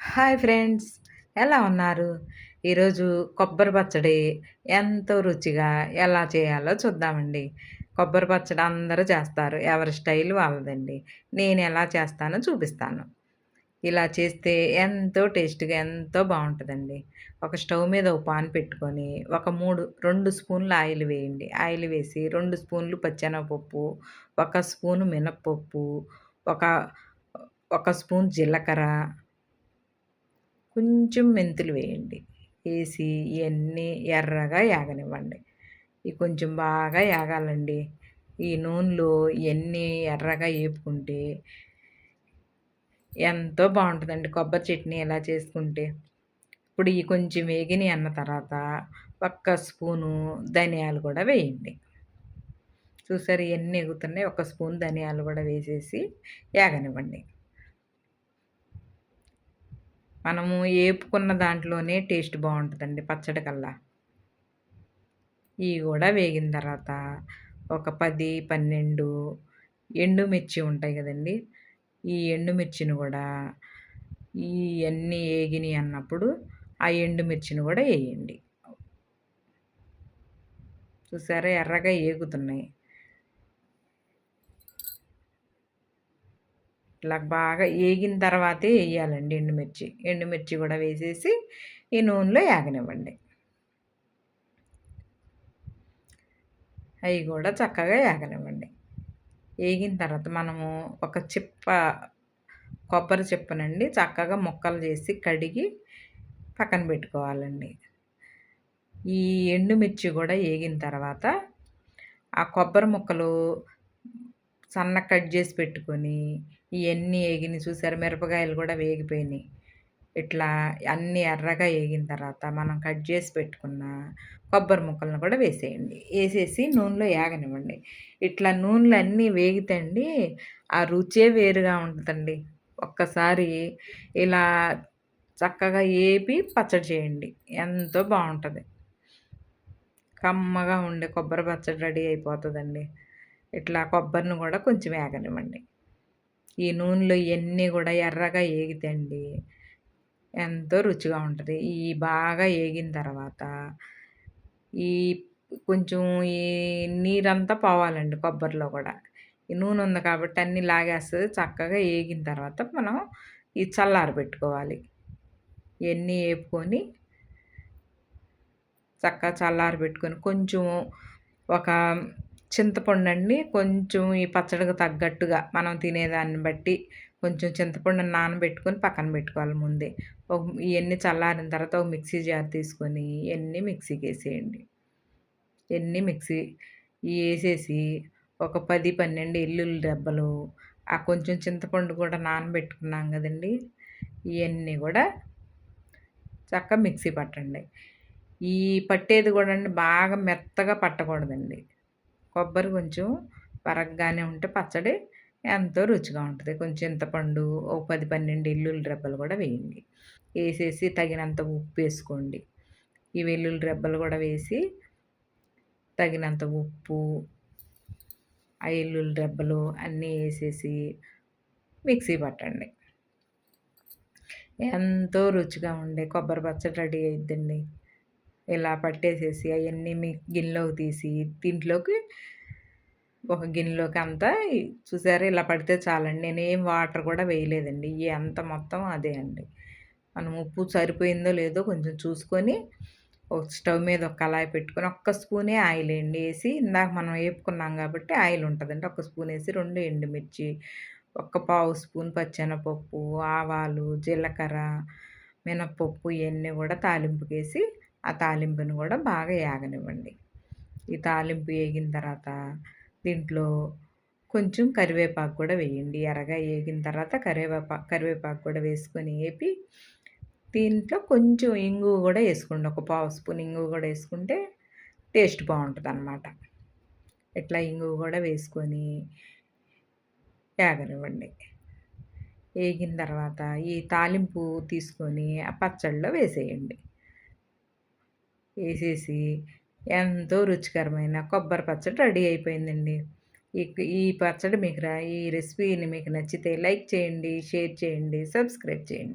Hi friends ఎలా ఉన్నారు? ఈరోజు కొబ్బరి పచ్చడి ఎంతో రుచిగా ఎలా చేయాలో చూద్దామండి. కొబ్బరి పచ్చడి అందరూ చేస్తారు ఎవరి స్టైల్ వాళ్ళదండి. నేను ఎలా చేస్తానో చూపిస్తాను. ఇలా చేస్తే ఎంతో టేస్ట్గా ఎంతో బాగుంటుందండి. ఒక స్టవ్ మీద ఒక పాన్ పెట్టుకొని ఒక మూడు రెండు స్పూన్లు ఆయిల్ వేయండి. ఆయిల్ వేసి రెండు స్పూన్లు పచ్చెనపప్పు ఒక స్పూను మినప్పప్పు ఒక ఒక స్పూన్ జీలకర్ర కొంచెం మెంతులు వేయండి. వేసి ఇవన్నీ ఎర్రగా యాగనివ్వండి. ఇవి కొంచెం బాగా యాగాలండి. ఈ నూనెలో ఇవన్నీ ఎర్రగా వేపుకుంటే ఎంతో బాగుంటుందండి. కొబ్బరి చట్నీ ఎలా చేసుకుంటే. ఇప్పుడు ఈ కొంచెం వేగిని అన్న తర్వాత ఒక్క స్పూను ధనియాలు కూడా వేయండి. చూసారు ఇవన్నీ ఎగుతున్నాయి. ఒక స్పూన్ ధనియాలు కూడా వేసేసి యాగనివ్వండి. మనము ఏపుకున్న దాంట్లోనే టేస్ట్ బాగుంటుందండి పచ్చడి కల్లా. ఇవి కూడా వేగిన తర్వాత ఒక పది పన్నెండు ఎండుమిర్చి ఉంటాయి కదండి. ఈ ఎండుమిర్చిని కూడా ఇవన్నీ వేగినాయి అన్నప్పుడు ఆ ఎండుమిర్చిని కూడా వేయండి. చూసారా? ఎర్రగా ఏగుతున్నాయి. ఇట్లా బాగా ఏగిన తర్వాతే వేయాలండి ఎండుమిర్చి. ఎండుమిర్చి కూడా వేసేసి ఈ నూనెలో యాగనివ్వండి. అవి కూడా చక్కగా యాగనివ్వండి. వేగిన తర్వాత మనము ఒక చిప్ప కొబ్బరి చిప్పనండి చక్కగా ముక్కలు చేసి కడిగి పక్కన పెట్టుకోవాలండి. ఈ ఎండుమిర్చి కూడా వేగిన తర్వాత ఆ కొబ్బరి ముక్కలు సన్న కట్ చేసి పెట్టుకొని ఇవన్నీ వేగిన చూసారు? మిరపకాయలు కూడా వేగిపోయినాయి. ఇట్లా అన్నీ ఎర్రగా వేగిన తర్వాత మనం కట్ చేసి పెట్టుకున్న కొబ్బరి ముక్కలను కూడా వేసేయండి. వేసేసి నూనెలో వేగనివ్వండి ఇట్లా నూనెలు అన్నీ వేగితండి ఆ రుచే వేరుగా ఉంటుందండి. ఒక్కసారి ఇలా చక్కగా ఏపి పచ్చడి చేయండి. ఎంతో బాగుంటుంది. కమ్మగా ఉండే కొబ్బరి పచ్చడి రెడీ అయిపోతుందండి. ఇట్లా కొబ్బరిని కూడా కొంచెం వేగనివ్వండి. ఈ నూనెలో ఇవన్నీ కూడా ఎర్రగా ఏగితండి ఎంతో రుచిగా ఉంటుంది. ఈ బాగా ఏగిన తర్వాత ఈ కొంచెం ఈ నీరంతా పోవాలండి కొబ్బరిలో కూడా. ఈ నూనె ఉంది కాబట్టి అన్నీ లాగేస్తుంది. చక్కగా ఏగిన తర్వాత మనం ఈ చల్లారి పెట్టుకోవాలి. ఇవన్నీ వేపుకొని చక్కగా చల్లారి పెట్టుకొని కొంచెం ఒక చింతపండు అండి కొంచెం ఈ పచ్చడికి తగ్గట్టుగా మనం తినేదాన్ని బట్టి కొంచెం చింతపండు నానబెట్టుకొని పక్కన పెట్టుకోవాలి ముందే. ఒక ఇవన్నీ చల్లారిన తర్వాత ఒక మిక్సీ జార్ తీసుకొని ఇవన్నీ మిక్సీకి వేసేయండి. ఇవన్నీ మిక్సీ వేసేసి ఒక పది పన్నెండు ఎల్లుల్లి దెబ్బలు ఆ కొంచెం చింతపండు కూడా నానబెట్టుకున్నాం కదండి. ఇవన్నీ కూడా చక్కగా మిక్సీ పట్టండి. ఈ పట్టేది కూడా అండి బాగా మెత్తగా పట్టకూడదండి. కొబ్బరి కొంచెం పరగ్గానే ఉంటే పచ్చడి ఎంతో రుచిగా ఉంటుంది. కొంచెం చింతపండు ఓ పది పన్నెండు ఎల్లుల్లి రెబ్బలు కూడా వేయండి. వేసేసి తగినంత ఉప్పు వేసుకోండి. ఈ వెల్లుల్లి రెబ్బలు కూడా వేసి తగినంత ఉప్పు ఆ ఎల్లుల్లి రెబ్బలు అన్నీ వేసేసి మిక్సీ పట్టండి. ఎంతో రుచిగా ఉండే కొబ్బరి పచ్చడి రెడీ అయిద్దండి. ఇలా పట్టేసేసి అవన్నీ మీ గిన్నెలోకి తీసి దీంట్లోకి ఒక గిన్నెలోకి అంతా చూసారు ఇలా పడితే చాలండి. నేను ఏం వాటర్ కూడా వేయలేదండి. ఈ అంత మొత్తం అదే అండి. మనం ఉప్పు సరిపోయిందో లేదో కొంచెం చూసుకొని ఒక స్టవ్ మీద ఒక కళాయి పెట్టుకొని ఒక్క స్పూనే ఆయిల్ వేయండి వేసి ఇందాక మనం వేపుకున్నాం కాబట్టి ఆయిల్ ఉంటుందండి. ఒక స్పూన్ వేసి రెండు ఎండుమిర్చి ఒక్క పావు స్పూన్ పచ్చెనపప్పు ఆవాలు జీలకర్ర మినప్పప్పు ఇవన్నీ కూడా తాలింపుకేసి ఆ తాలింపుని కూడా బాగా ఏగనివ్వండి. ఈ తాలింపు వేగిన తర్వాత దీంట్లో కొంచెం కరివేపాకు కూడా వేయండి. ఎర్రగా వేగిన తర్వాత కరివేపాకు కరివేపాకు కూడా వేసుకొని వేపి దీంట్లో కొంచెం ఇంగువ కూడా వేసుకోండి. ఒక పావు స్పూన్ ఇంగువ కూడా వేసుకుంటే టేస్ట్ బాగుంటుంది అన్నమాట ఇట్లా ఇంగువ కూడా వేసుకొని వేగనివ్వండి వేగిన తర్వాత ఈ తాలింపు తీసుకొని ఆ పచ్చళ్ళలో వేసేయండి. వేసేసి ఎంతో రుచికరమైన కొబ్బరి పచ్చడి రెడీ అయిపోయిందండి. ఈ ఈ పచ్చడి మీకు ఈ రెసిపీని మీకు నచ్చితే లైక్ చేయండి షేర్ చేయండి సబ్స్క్రైబ్ చేయండి.